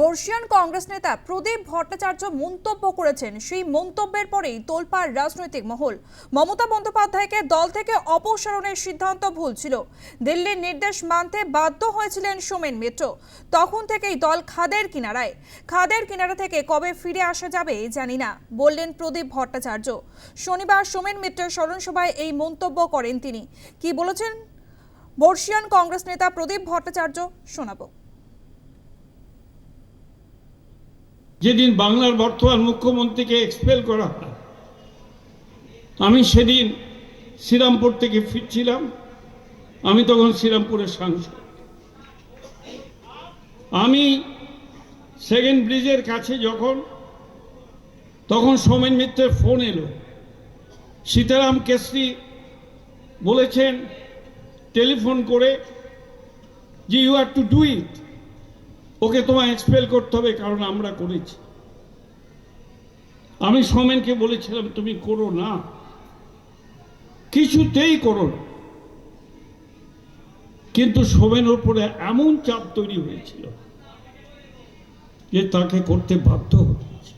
বর্ষিয়ান কংগ্রেস নেতা প্রদীপ ভট্টাচার্য মন্তব্য করেছেন। সেই মন্তব্যের পরেই তোলপাড় রাজনৈতিক মহল। মমতা বন্দ্যোপাধ্যায়কে দল থেকে অপসারণের সিদ্ধান্ত ভুল ছিল। দিল্লির নির্দেশ মানতে বাধ্য হয়েছিলেন সোমেন মিত্র। তখন থেকেই দল খাদের কিনারায়। খাদের কিনারা থেকে কবে ফিরে আসা যাবে জানি না, বললেন প্রদীপ ভট্টাচার্য। শনিবার সোমেন মিত্রের স্মরণসভায় এই মন্তব্য করেন তিনি। কি বলেছেন? বর্ষিয়ান কংগ্রেস নেতা প্রদীপ ভট্টাচার্য, শোনাবো। যেদিন বাংলার বর্তমান মুখ্যমন্ত্রীকে এক্সপেল করা হয়, আমি সেদিন শ্রীরামপুর থেকে ফিরছিলাম। আমি তখন শ্রীরামপুরের সাংসদ। আমি সেকেন্ড ব্রিজের কাছে যখন, তখন সোমেন মিত্রের ফোন এলো। সীতারাম কেশরি বলেছেন টেলিফোন করে যে you are to do it okay তোমায় এক্সপেল করতে হবে, কারণ আমরা করেছি। আমি সোমেনকে বলেছিলাম, তুমি করো না। কিছুতেই করো না। কিন্তু সোমেনের উপরে এমন চাপ তৈরি হয়েছিল যে তাকে করতে বাধ্য হয়েছে।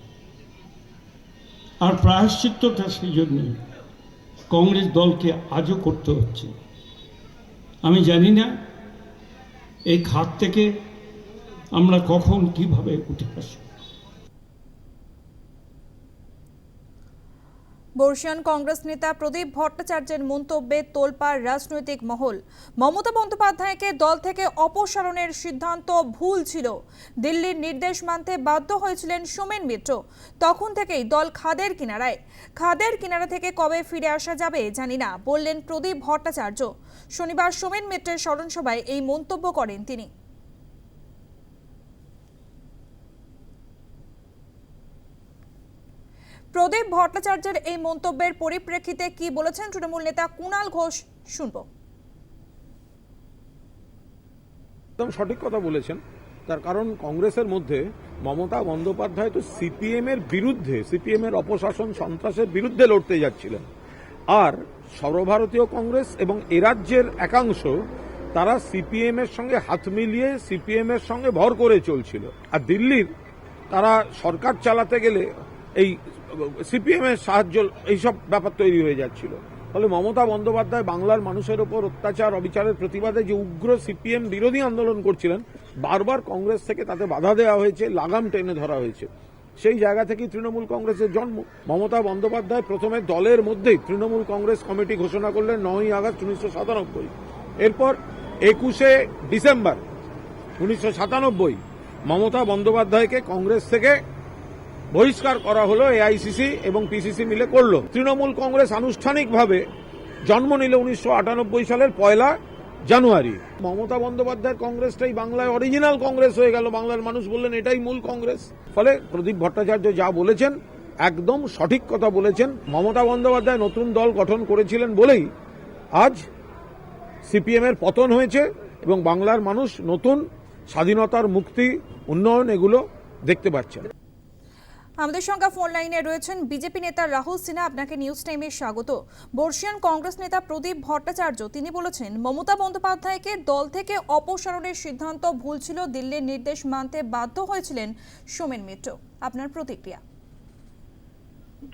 আর প্রায়শ্চিত্তটা সেই জন্য কংগ্রেস দলকে আজও করতে হচ্ছে। আমি জানি না, এই খাত থেকে আমরা কখন কীভাবে উঠে আসব বর্ষিয়ান কংগ্রেস নেতা প্রদীপ ভট্টাচার্যের মন্তব্যে তোলপাড় রাজনৈতিক মহল। মমতা বন্দ্যোপাধ্যায়কে দল থেকে অপসারণের সিদ্ধান্ত ভুল ছিল। দিল্লির নির্দেশ মানতে বাধ্য হয়েছিলেন সোমেন মিত্র। তখন থেকেই দল খাদের কিনারায়। খাদের কিনারা থেকে কবে ফিরে আসা যাবে জানি না, বললেন প্রদীপ ভট্টাচার্য। শনিবার সোমেন মিত্রের স্মরণসভায় এই মন্তব্য করেন তিনি। প্রদীপ ভট্টাচার্যের এই মন্তব্যের পরিপ্রেক্ষিতে কি বলেছেন তৃণমূল নেতা কুণাল ঘোষ, শুনব। একদম সঠিক কথা বলেছেন। তার কারণ কংগ্রেসের মধ্যে মমতা বন্দ্যোপাধ্যায় তো সিপিএম এর বিরুদ্ধে, সিপিএম এর অপশাসন সন্ত্রাসের বিরুদ্ধে লড়তে যাচ্ছিলেন। আর সর্বভারতীয় কংগ্রেস এবং এ রাজ্যের একাংশ, তারা সিপিএম এর সঙ্গে হাত মিলিয়ে সিপিএম এর সঙ্গে ভর করে চলছিল। আর দিল্লির তারা সরকার চালাতে গেলে এই সিপিএম এর সাহায্য, এইসব ব্যাপার তৈরি হয়ে যাচ্ছিল। ফলে মমতা বন্দ্যোপাধ্যায় বাংলার মানুষের ওপর অত্যাচার, অবিচারের প্রতিবাদে যে উগ্র সিপিএম বিরোধী আন্দোলন করছিলেন, বারবার কংগ্রেস থেকে তাতে বাধা দেওয়া হয়েছে, লাগাম টেনে ধরা হয়েছে। সেই জায়গা থেকেই তৃণমূল কংগ্রেসের জন্ম। মমতা বন্দ্যোপাধ্যায় প্রথমে দলের মধ্যেই তৃণমূল কংগ্রেস কমিটি ঘোষণা করলেন নয়ই আগস্ট উনিশশো সাতানব্বই। এরপর একুশে ডিসেম্বর উনিশশো সাতানব্বই মমতা বন্দ্যোপাধ্যায়কে কংগ্রেস থেকে বহিষ্কার করা হলো এআইসিসি এবং পিসিসি মিলে করল। তৃণমূল কংগ্রেস আনুষ্ঠানিকভাবে জন্ম নিল উনিশশো আটানব্বই সালের পয়লা জানুয়ারি। মমতা বন্দ্যোপাধ্যায়ের কংগ্রেসটাই বাংলায় অরিজিনাল কংগ্রেস হয়ে গেল। বাংলার মানুষ বললেন, এটাই মূল কংগ্রেস। ফলে প্রদীপ ভট্টাচার্য যা বলেছেন, একদম সঠিক কথা বলেছেন। মমতা বন্দ্যোপাধ্যায় নতুন দল গঠন করেছিলেন বলেই আজ সিপিএম এর পতন হয়েছে এবং বাংলার মানুষ নতুন স্বাধীনতার মুক্তি, উন্নয়ন এগুলো দেখতে পাচ্ছেন। আমাদের সঙ্গে ফোন লাইনে রয়েছেন বিজেপি নেতা রাহুল সিনহা। আপনাকে নিউজ টাইমে স্বাগত। বর্ষিয়ান কংগ্রেস নেতা প্রদীপ ভট্টাচার্য, তিনি বলেছেন, মমতা বন্দ্যোপাধ্যায়কে দল থেকে অপসারণের সিদ্ধান্ত ভুল ছিল, দিল্লির নির্দেশ মানতে বাধ্য হয়েছিলেন সোমেন মিত্র। আপনার প্রতিক্রিয়া?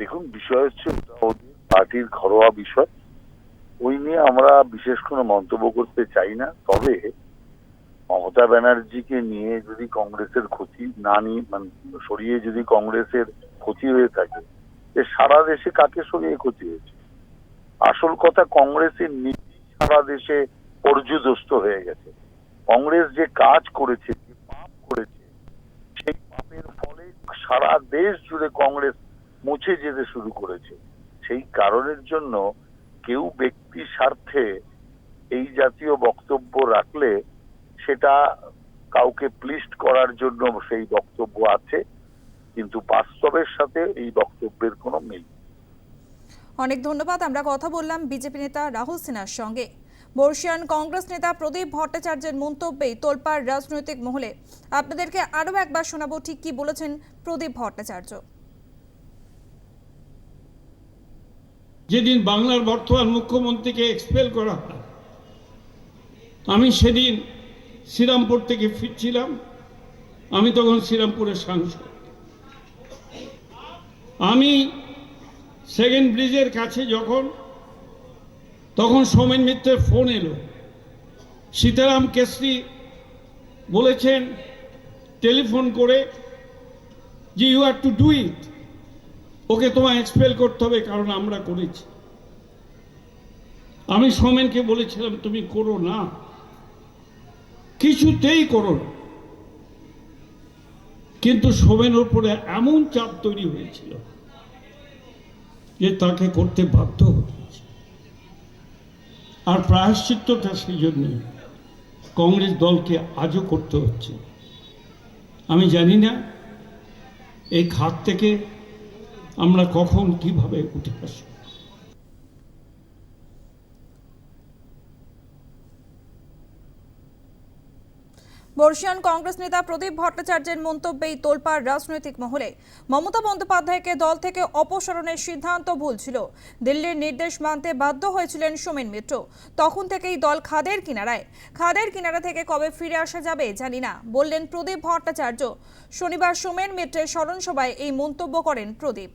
দেখুন, বিষয় হচ্ছে পার্টির ঘরোয়া বিষয়। ওই নিয়ে আমরা বিশেষ কোনো মন্তব্য করতে চাই না। তবে মমতা ব্যানার্জিকে নিয়ে যদি কংগ্রেসের ক্ষতি না নিয়ে মানে সরিয়ে যদি কংগ্রেসের ক্ষতি হয়ে থাকে যে সারা দেশে কাকে সরিয়ে ক্ষতি হয়েছে? আসল কথা কংগ্রেসের নীতি সারা দেশে পর্যদস্ত হয়ে গেছে। কংগ্রেস যে কাজ করেছে, যে পাপ করেছে, সেই পাপের ফলে সারা দেশ জুড়ে কংগ্রেস মুছে যেতে শুরু করেছে। সেই কারণের জন্য কেউ ব্যক্তি স্বার্থে এই জাতীয় বক্তব্য রাখলে সেটা কাউকে প্লিস্ট করার জন্য সেই বক্তব্য আছে কিন্তু বাস্তবের সাথে এই বক্তব্যের কোনো মিল অনেক ধন্যবাদ আমরা কথা বললাম বিজেপি নেতা রাহুল সিনহার সঙ্গে। বর্ষিয়ান কংগ্রেস নেতা প্রদীপ ভট্টাচার্যের মন্তব্যে তোলপাড় রাজনৈতিক মহলে। আপনাদেরকে আরও একবার শোনাবো ঠিক কি বলেছেন প্রদীপ ভট্টাচার্য। যেদিন বাংলার বর্তমান মুখ্যমন্ত্রীকে এক্সপেল করা হয় আমি সেদিন শ্রীরামপুর থেকে ফিরছিলাম, আমি তখন শ্রীরামপুরের সাংসদ। আমি সেকেন্ড ব্রিজের কাছে যখন, তখন সোমেন মিত্রের ফোন এলো। সীতারাম কেশরি বলেছেন, টেলিফোন করে যে you are to do it okay তোমায় এক্সপেল করতে হবে, কারণ আমরা করেছি। আমি সোমেনকে বলেছিলাম, তুমি করো না। কিছুতেই করো কিন্তু সোমেন ওপরে এমন চাপ তৈরি হয়েছিল যে তাকে করতে বাধ্য হয়েছে। আর প্রায়শ্চিত্তটা সেই জন্য কংগ্রেস দলকে আজও করতে হচ্ছে। আমি জানি না এই খাত থেকে আমরা কখন কীভাবে উঠে আসব। বর্ষিয়ান কংগ্রেস নেতা প্রদীপ ভট্টাচার্যের মন্তব্যেই তোলপাড় রাজনৈতিক মহলে। মমতা বন্দ্যোপাধ্যায়কে দল থেকে অপসারণের সিদ্ধান্ত ভুল ছিল। দিল্লির নির্দেশ মানতে বাধ্য হয়েছিলেন সোমেন মিত্র। তখন থেকেই দল খাদের কিনারায়। খাদের কিনারা থেকে কবে ফিরে আসা যাবে জানি না, বললেন প্রদীপ ভট্টাচার্য। শনিবার সোমেন মিত্রের স্মরণসভায় এই মন্তব্য করেন প্রদীপ।